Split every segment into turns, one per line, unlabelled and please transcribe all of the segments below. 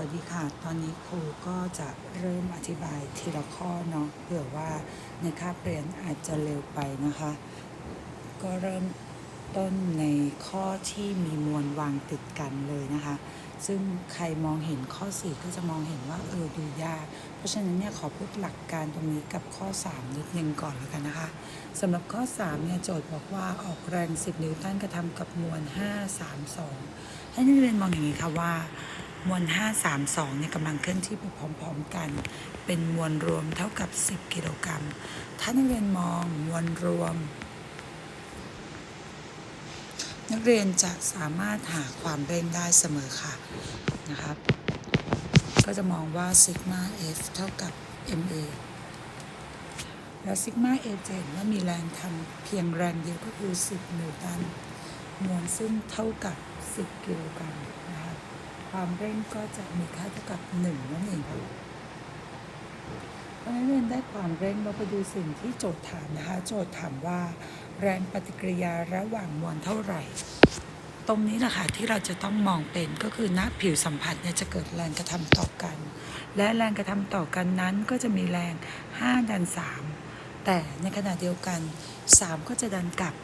วัสดีค่ะ ตอนนี้ครูก็จะเริ่มอธิบายทีละข้อเนาะเผื่อว่าในคาบเรียนอาจจะเร็วไปนะคะ ก็เริ่มต้นในข้อที่มีมวลวางติดกันเลยนะคะ ซึ่งใครมองเห็นข้อ 4 ก็จะมองเห็นว่าเออดูยาก เพราะฉะนั้นเนี่ยขอพูดหลักการตรงนี้กับข้อ 3 นิดนึงก่อนแล้วกันนะคะสำหรับข้อ3เนี่ยโจทย์บอกว่าออกแรง 10 นิวตันกระทำกับมวล 532 ให้นักเรียนมองอย่างนี้ค่ะว่า มวล 532เนี่ยกำลังเคลื่อนที่ไปพร้อมๆกัน เป็นมวลรวมเท่ากับ 10 กิโลกรัม ถ้านักเรียนมองมวลรวม นักเรียนจะสามารถหาความเร่งได้เสมอค่ะนะครับ ก็จะมองว่าซิกมา F เท่ากับ ma แล้วซิกมา A จะเห็นว่ามีแรงทำเพียงแรงเดียวก็คือ 10 นิวตัน มวลซึ่งเท่ากับ 10 กิโลกรัม ความเร่งก็จะมีค่าเท่ากับ1นั่นเองค่ะเพราะฉะนั้นเรียนได้ความเร่งเราไปดูสิ่งที่โจทย์ถามนะคะ โจทย์ถามว่า แรงปฏิกิริยาระหว่างมวลเท่าไหร่ ตรงนี้แหละค่ะที่เราจะต้องมองเป็นก็คือณผิวสัมผัสเนี่ยจะเกิดแรงกระทำต่อกัน และแรงกระทำต่อกันนั้นก็จะมีแรง 5 ดัน 3 แต่ในขณะเดียวกัน 3 ก็จะดันกลับ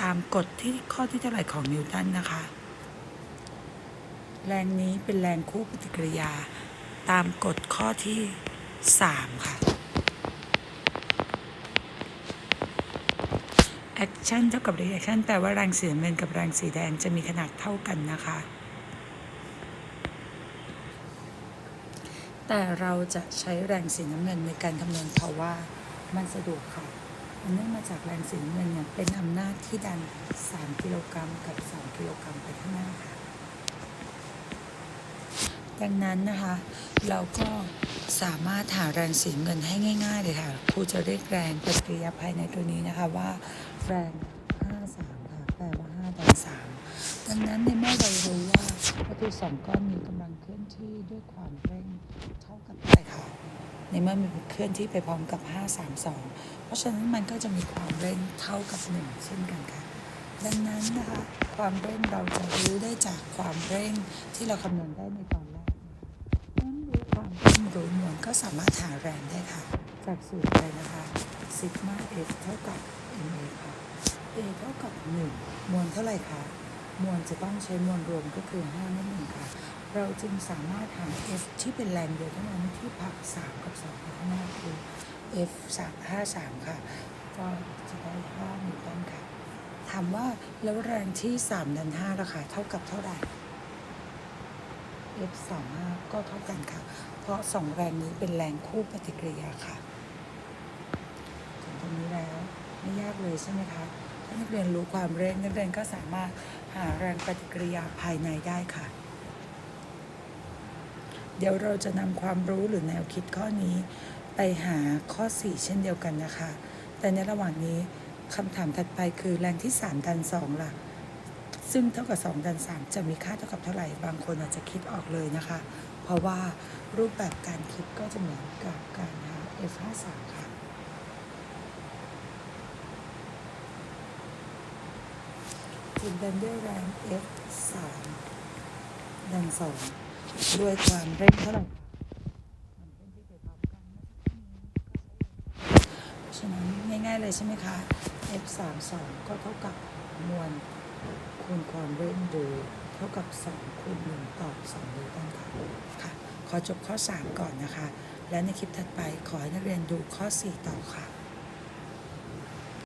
ตามกฎที่ข้อที่เท่าไหร่ของนิวตันนะคะ แรงนี้เป็นแรงคู่ปฏิกิริยา ตามกฎข้อที่ 3 ค่ะ action เท่ากับ reaction แปลว่าแรงสีน้ำเงินกับแรงสีแดงจะมีขนาดเท่ากันนะคะ แต่เราจะใช้แรงสีน้ำเงินในการคำนวณเพราะว่ามันสะดวกค่ะอันเนื่องมาจากแรงสีน้ำเงินเนี่ยเป็นอำนาจที่ดัน 3 กิโลกรัมกับ 2 กิโลกรัมไปข้างหน้าค่ะ ดังนั้นนะคะ เราก็สามารถหาแรงสีน้ำเงินให้ง่าย ๆ เลยค่ะครูจะเรียกแรงปฏิกิริยาภายในตัวนี้นะคะว่าแรง53ค่ะแปลว่า5ดัน3ดังนั้นในเมื่อเรารู้ว่าวัตถุสองก้อนนี้กำลังเคลื่อนที่ด้วยความเร่งเท่ากับไหร่ค่ะในเมื่อมันเคลื่อนที่ไปพร้อมกับ 532 เพราะฉะนั้นมันก็จะมีความเร่งเท่ากับ 1 เช่นกันค่ะ ดังนั้นนะคะ ความเร่งเราจะรู้ได้จากความเร่งที่เราคำนวณได้ในตอน ความเร่งรู้มวลก็สามารถหาแรงได้ค่ะ จากสูตรเลยนะคะซิกมา F เท่ากับ ma ค่ะ A เท่ากับ 1 มวลเท่าไหร่คะมวลจะต้องใช้มวลรวมก็คือ5นั่นเองค่ะ เราจึงสามารถหา F ที่เป็นแรงเดียวเท่านั้นที่พัก 3 กับ2ข้างหน้าคือ F 3 5 3 ค่ะ ก็จะได้5นิวตันค่ะ ถามว่าแล้วแรงที่3ดัน5ราคาเท่ากับเท่าไหร่ F 3 5 ก็เท่ากันค่ะ เพราะ2แรงนี้เป็นแรงคู่ปฏิกิริยาค่ะถึงตรงนี้แล้วไม่ยากเลยใช่ไหมคะ ถ้านักเรียนรู้ความเร่งนักเรียนก็สามารถหาแรงปฏิกิริยาภายในได้ค่ะ เดี๋ยวเราจะนำความรู้หรือแนวคิดข้อนี้ ไปหาข้อ 4 เช่นเดียวกันนะคะ แต่ในระหว่างนี้คำถามถัดไปคือแรงที่ 3 ดัน 2ล่ะ ซึ่งเท่ากับ2ดัน3จะมีค่าเท่ากับเท่าไหร่ บางคนอาจจะคิดออกเลยนะคะ เพราะว่ารูปแบบการคิดก็จะเหมือนกับการหา F53 ค่ะถูกดันด้วยแรง F 3 ดัน2ด้วยความเร่งเท่าไหร่มันเร่งที่ไปพร้อมกันเมื่อสักครู่นี้ก็ใช้เพราะฉะนั้นง่ายๆเลยใช่ไหมคะ F 3 2 ก็เท่ากับมวล คูณความเร่งดูเท่ากับ2คูณ1ต่อ2นิวตันค่ะค่ะ ขอจบข้อ 3 ก่อนนะคะ และในคลิปถัดไปขอให้นักเรียนดูข้อ 4 ต่อค่ะ